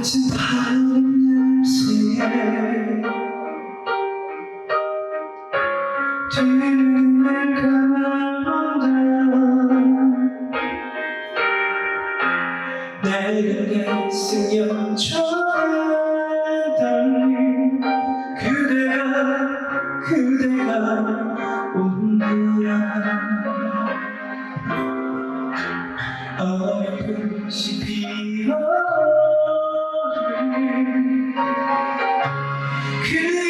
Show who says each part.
Speaker 1: 요즘 바른 냄새에 밝은 가승연처럼 그대가 그대가 온다 어렴풋이 피어오른 그